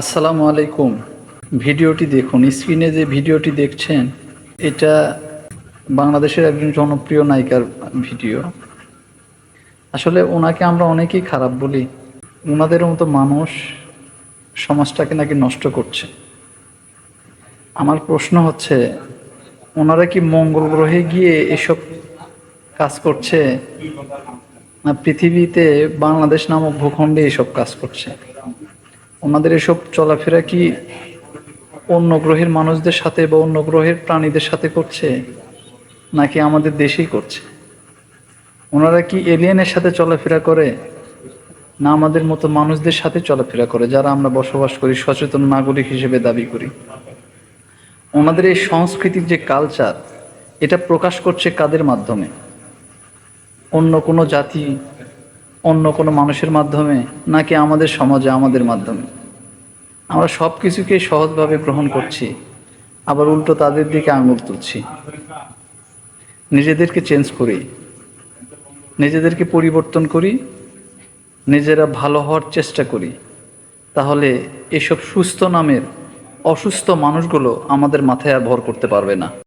আসসালামু আলাইকুম। ভিডিওটি দেখুন। স্ক্রিনে যে ভিডিওটি দেখছেন, এটা বাংলাদেশের একজন জনপ্রিয় নায়িকার ভিডিও। আসলে ওনাকে আমরা অনেকেই খারাপ বলি। ওনাদের মতো মানুষ সমাজটাকে নাকি নষ্ট করছে। আমার প্রশ্ন হচ্ছে, ওনারা কি মঙ্গল গ্রহে গিয়ে এসব কাজ করছে, না পৃথিবীতে বাংলাদেশ নামক ভূখণ্ডে এসব কাজ করছে? ওনাদের এসব চলাফেরা কি অন্য গ্রহের মানুষদের সাথে বা অন্য গ্রহের প্রাণীদের সাথে করছে? নাকি আমাদের দেশেই করছে? ওনারা কি এলিয়েনের সাথে চলাফেরা করে না আমাদের মতো মানুষদের সাথে চলাফেরা করে, যারা আমরা বসবাস করি, সচেতন নাগরিক হিসেবে দাবি করি? ওনাদের এই সংস্কৃতির যে কালচার এটা প্রকাশ করছে কাদের মাধ্যমে? অন্য কোনো জাতি অন্য কোনো মানুষের মাধ্যমে নাকি আমাদের সমাজে আমাদের মাধ্যমে? আমরা সব কিছুকে সহজভাবে গ্রহণ করছি, আবার উল্টো তাদের দিকে আঙুল তুলছি। নিজেদেরকে চেঞ্জ করি, নিজেদেরকে পরিবর্তন করি, নিজেরা ভালো হওয়ার চেষ্টা করি। তাহলে এসব সুস্থ নামের অসুস্থ মানুষগুলো আমাদের মাথায় আর ভর করতে পারবে না।